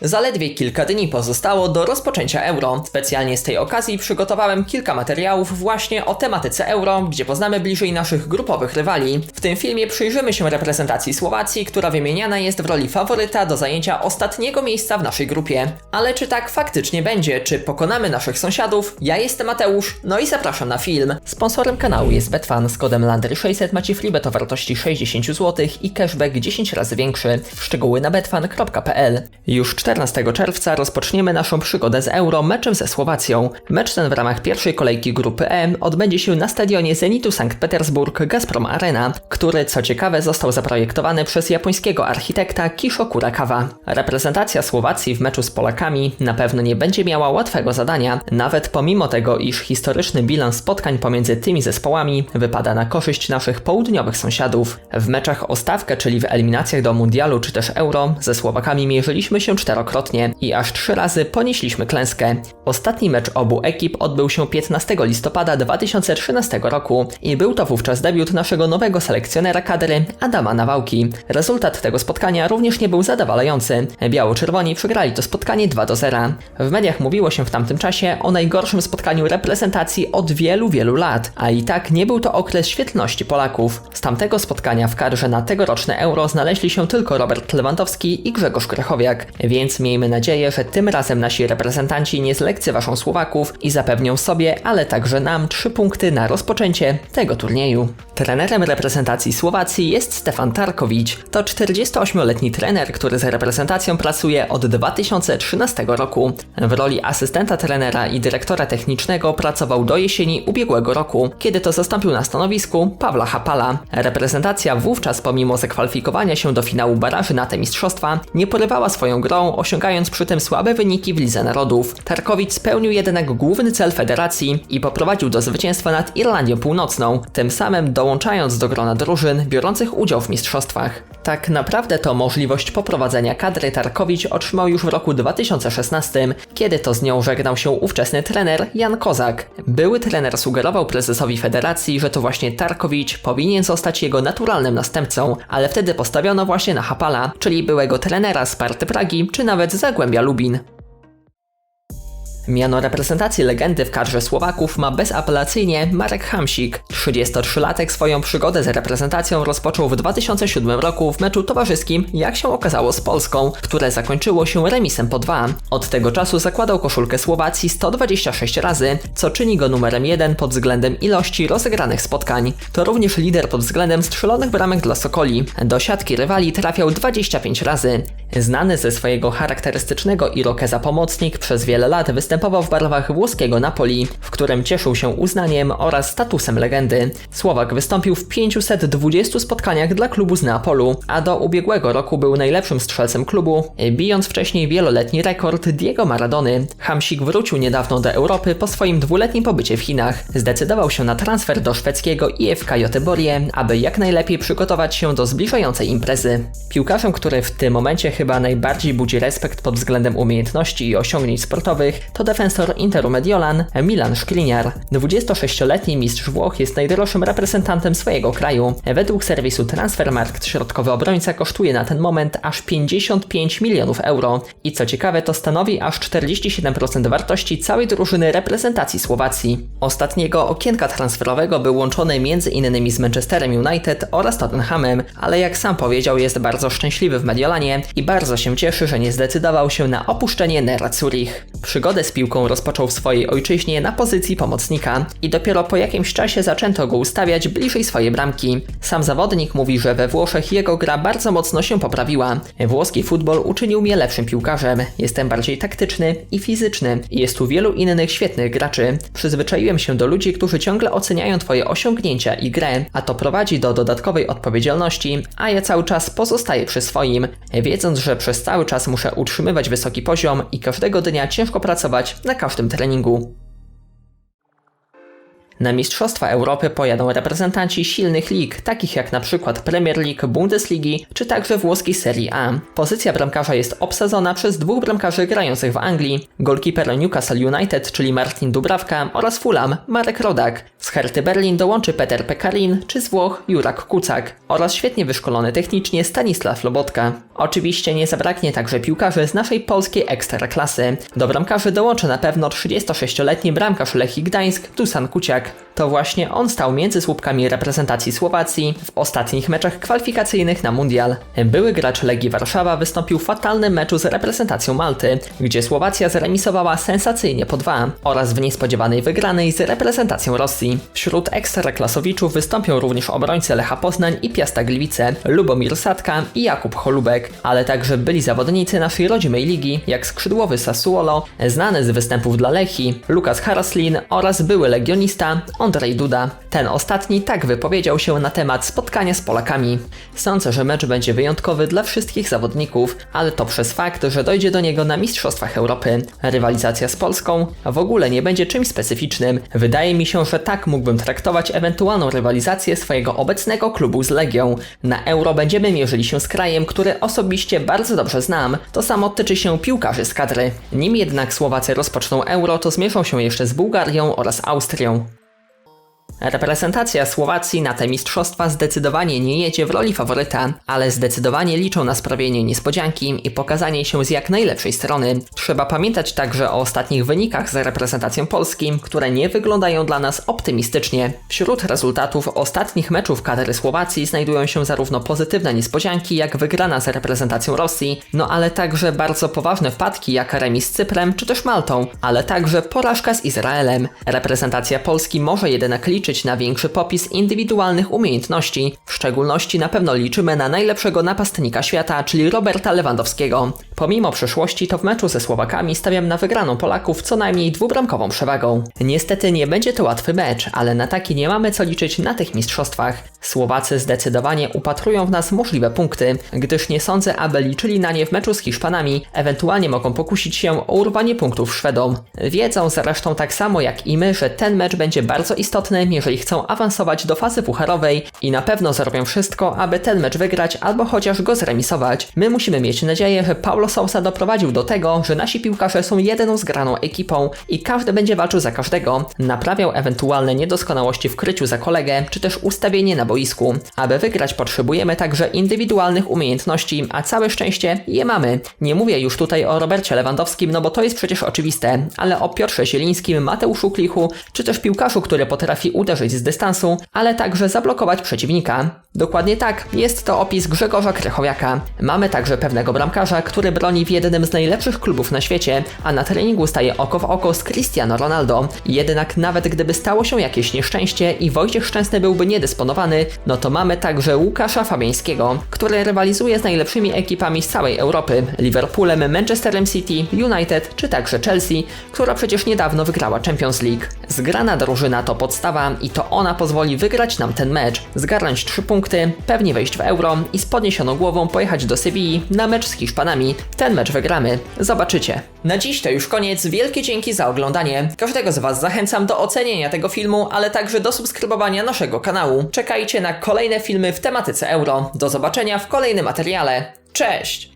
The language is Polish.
Zaledwie kilka dni pozostało do rozpoczęcia euro. Specjalnie z tej okazji przygotowałem kilka materiałów właśnie o tematyce euro, gdzie poznamy bliżej naszych grupowych rywali. W tym filmie przyjrzymy się reprezentacji Słowacji, która wymieniana jest w roli faworyta do zajęcia ostatniego miejsca w naszej grupie. Ale czy tak faktycznie będzie? Czy pokonamy naszych sąsiadów? Ja jestem Mateusz, no i zapraszam na film. Sponsorem kanału jest Betfan. Z kodem LANDRY600 macie freebet o wartości 60 zł i cashback 10 razy większy. Szczegóły na betfan.pl. Już 14 czerwca rozpoczniemy naszą przygodę z Euro meczem ze Słowacją. Mecz ten w ramach pierwszej kolejki grupy E odbędzie się na stadionie Zenitu Sankt Petersburg Gazprom Arena, który co ciekawe został zaprojektowany przez japońskiego architekta Kisho Kurakawa. Reprezentacja Słowacji w meczu z Polakami na pewno nie będzie miała łatwego zadania, nawet pomimo tego, iż historyczny bilans spotkań pomiędzy tymi zespołami wypada na korzyść naszych południowych sąsiadów. W meczach o stawkę, czyli w eliminacjach do Mundialu czy też Euro, ze Słowakami mierzyliśmy się czterokrotnie i aż trzy razy ponieśliśmy klęskę. Ostatni mecz obu ekip odbył się 15 listopada 2013 roku i był to wówczas debiut naszego nowego selekcjonera kadry Adama Nawałki. Rezultat tego spotkania również nie był zadowalający. Biało-czerwoni przegrali to spotkanie 2 do 0. W mediach mówiło się w tamtym czasie o najgorszym spotkaniu reprezentacji od wielu, wielu lat, a i tak nie był to okres świetności Polaków. Z tamtego spotkania w kadrze na tegoroczne Euro znaleźli się tylko Robert Lewandowski i Grzegorz Krychowiak, więc miejmy nadzieję, że tym razem nasi reprezentanci nie zlekceważą Słowaków i zapewnią sobie, ale także nam trzy punkty na rozpoczęcie tego turnieju. Trenerem reprezentacji Słowacji jest Stefan Tarkowicz. To 48-letni trener, który z reprezentacją pracuje od 2013 roku. W roli asystenta trenera i dyrektora technicznego pracował do jesieni ubiegłego roku, kiedy to zastąpił na stanowisku Pawła Hapala. Reprezentacja wówczas, pomimo zakwalifikowania się do finału baraży na te mistrzostwa, nie porywała swoją grą, osiągając przy tym słabe wyniki w Lidze Narodów. Tarkowicz spełnił jednak główny cel federacji i poprowadził do zwycięstwa nad Irlandią Północną, tym samym dołączając do grona drużyn biorących udział w mistrzostwach. Tak naprawdę to możliwość poprowadzenia kadry Tarkowicz otrzymał już w roku 2016, kiedy to z nią żegnał się ówczesny trener Jan Kozak. Były trener sugerował prezesowi federacji, że to właśnie Tarkowicz powinien zostać jego naturalnym następcą, ale wtedy postawiono właśnie na Hapala, czyli byłego trenera Sparty Pragi czy nawet Zagłębia Lubin. Miano reprezentacji legendy w kadrze Słowaków ma bezapelacyjnie Marek Hamsik. 33-latek swoją przygodę z reprezentacją rozpoczął w 2007 roku w meczu towarzyskim, jak się okazało, z Polską, które zakończyło się remisem po 2. Od tego czasu zakładał koszulkę Słowacji 126 razy, co czyni go numerem 1 pod względem ilości rozegranych spotkań. To również lider pod względem strzelonych bramek dla Sokoli. Do siatki rywali trafiał 25 razy. Znany ze swojego charakterystycznego irokeza pomocnik przez wiele lat występował w barwach włoskiego Napoli, w którym cieszył się uznaniem oraz statusem legendy. Słowak wystąpił w 520 spotkaniach dla klubu z Neapolu, a do ubiegłego roku był najlepszym strzelcem klubu, bijąc wcześniej wieloletni rekord Diego Maradony. Hamsik wrócił niedawno do Europy po swoim dwuletnim pobycie w Chinach. Zdecydował się na transfer do szwedzkiego IFK Göteborg, aby jak najlepiej przygotować się do zbliżającej imprezy. Piłkarzem, który w tym momencie chyba najbardziej budzi respekt pod względem umiejętności i osiągnięć sportowych, to defensor Interu Mediolan Milan Skriniar. 26-letni mistrz Włoch jest najdroższym reprezentantem swojego kraju. Według serwisu Transfermarkt środkowy obrońca kosztuje na ten moment aż 55 milionów euro. I co ciekawe, to stanowi aż 47% wartości całej drużyny reprezentacji Słowacji. Ostatniego okienka transferowego był łączony m.in. z Manchesterem United oraz Tottenhamem, ale jak sam powiedział, jest bardzo szczęśliwy w Mediolanie i bardzo się cieszy, że nie zdecydował się na opuszczenie Nera Zurich. Przygodę z piłką rozpoczął w swojej ojczyźnie na pozycji pomocnika i dopiero po jakimś czasie zaczęto go ustawiać bliżej swojej bramki. Sam zawodnik mówi, że we Włoszech jego gra bardzo mocno się poprawiła. Włoski futbol uczynił mnie lepszym piłkarzem. Jestem bardziej taktyczny i fizyczny. Jest tu wielu innych świetnych graczy. Przyzwyczaiłem się do ludzi, którzy ciągle oceniają twoje osiągnięcia i grę, a to prowadzi do dodatkowej odpowiedzialności, a ja cały czas pozostaję przy swoim, wiedząc, że przez cały czas muszę utrzymywać wysoki poziom i każdego dnia ciężko pracować na każdym treningu. Na Mistrzostwa Europy pojadą reprezentanci silnych lig, takich jak przykład Premier League, Bundesligi czy także włoskiej Serie A. Pozycja bramkarza jest obsadzona przez dwóch bramkarzy grających w Anglii. Golkiper Newcastle United, czyli Martin Dubrawka oraz Fulham, Marek Rodak. Z Herty Berlin dołączy Peter Pekarin czy z Włoch Jurak Kucak oraz świetnie wyszkolony technicznie Stanisław Lobotka. Oczywiście nie zabraknie także piłkarzy z naszej polskiej ekstraklasy. Do bramkarzy dołączy na pewno 36-letni bramkarz Lechii Gdańsk Dusan Kuciak. To właśnie on stał między słupkami reprezentacji Słowacji w ostatnich meczach kwalifikacyjnych na Mundial. Były gracz Legii Warszawa wystąpił w fatalnym meczu z reprezentacją Malty, gdzie Słowacja zremisowała sensacyjnie po dwa oraz w niespodziewanej wygranej z reprezentacją Rosji. Wśród ekstraklasowiczów wystąpią również obrońcy Lecha Poznań i Piasta Gliwice, Lubomir Sadka i Jakub Holubek, ale także byli zawodnicy naszej rodzimej ligi, jak skrzydłowy Sassuolo, znany z występów dla Lechi, Lukas Haraslin oraz były legionista Andrzej Duda. Ten ostatni tak wypowiedział się na temat spotkania z Polakami. Sądzę, że mecz będzie wyjątkowy dla wszystkich zawodników, ale to przez fakt, że dojdzie do niego na Mistrzostwach Europy. Rywalizacja z Polską w ogóle nie będzie czymś specyficznym. Wydaje mi się, że tak mógłbym traktować ewentualną rywalizację swojego obecnego klubu z Legią. Na Euro będziemy mierzyli się z krajem, który osobiście bardzo dobrze znam. To samo tyczy się piłkarzy z kadry. Nim jednak Słowacy rozpoczną Euro, to zmierzą się jeszcze z Bułgarią oraz Austrią. Reprezentacja Słowacji na te mistrzostwa zdecydowanie nie jedzie w roli faworyta, ale zdecydowanie liczą na sprawienie niespodzianki i pokazanie się z jak najlepszej strony. Trzeba pamiętać także o ostatnich wynikach z reprezentacją Polski, które nie wyglądają dla nas optymistycznie. Wśród rezultatów ostatnich meczów kadry Słowacji znajdują się zarówno pozytywne niespodzianki, jak wygrana z reprezentacją Rosji, no ale także bardzo poważne wpadki, jak remis z Cyprem czy też Maltą, ale także porażka z Izraelem. Reprezentacja Polski może jednak liczyć na większy popis indywidualnych umiejętności. W szczególności na pewno liczymy na najlepszego napastnika świata, czyli Roberta Lewandowskiego. Pomimo przyszłości, to w meczu ze Słowakami stawiam na wygraną Polaków co najmniej dwubramkową przewagą. Niestety nie będzie to łatwy mecz, ale na taki nie mamy co liczyć na tych mistrzostwach. Słowacy zdecydowanie upatrują w nas możliwe punkty, gdyż nie sądzę, aby liczyli na nie w meczu z Hiszpanami, ewentualnie mogą pokusić się o urwanie punktów Szwedom. Wiedzą zresztą tak samo jak i my, że ten mecz będzie bardzo istotny, jeżeli chcą awansować do fazy pucharowej i na pewno zrobią wszystko, aby ten mecz wygrać albo chociaż go zremisować. My musimy mieć nadzieję, że Paulo Sousa doprowadził do tego, że nasi piłkarze są jedyną zgraną ekipą i każdy będzie walczył za każdego, naprawiał ewentualne niedoskonałości w kryciu za kolegę, czy też ustawienie na boisku. Aby wygrać potrzebujemy także indywidualnych umiejętności, a całe szczęście je mamy. Nie mówię już tutaj o Robercie Lewandowskim, no bo to jest przecież oczywiste, ale o Piotrze Zielińskim, Mateuszu Klichu, czy też piłkarzu, który potrafi uderzyć z dystansu, ale także zablokować przeciwnika. Dokładnie tak, jest to opis Grzegorza Krychowiaka. Mamy także pewnego bramkarza, który broni w jednym z najlepszych klubów na świecie, a na treningu staje oko w oko z Cristiano Ronaldo. Jednak nawet gdyby stało się jakieś nieszczęście i Wojciech Szczęsny byłby niedysponowany, no to mamy także Łukasza Fabiańskiego, który rywalizuje z najlepszymi ekipami z całej Europy, Liverpoolem, Manchesterem City, United czy także Chelsea, która przecież niedawno wygrała Champions League. Zgrana drużyna to podstawa i to ona pozwoli wygrać nam ten mecz, zgarnąć 3 punkty, pewnie wejść w euro i z podniesioną głową pojechać do Sewilli na mecz z Hiszpanami. Ten mecz wygramy, zobaczycie. Na dziś to już koniec, wielkie dzięki za oglądanie. Każdego z Was zachęcam do ocenienia tego filmu, ale także do subskrybowania naszego kanału. Czekajcie na kolejne filmy w tematyce euro. Do zobaczenia w kolejnym materiale. Cześć!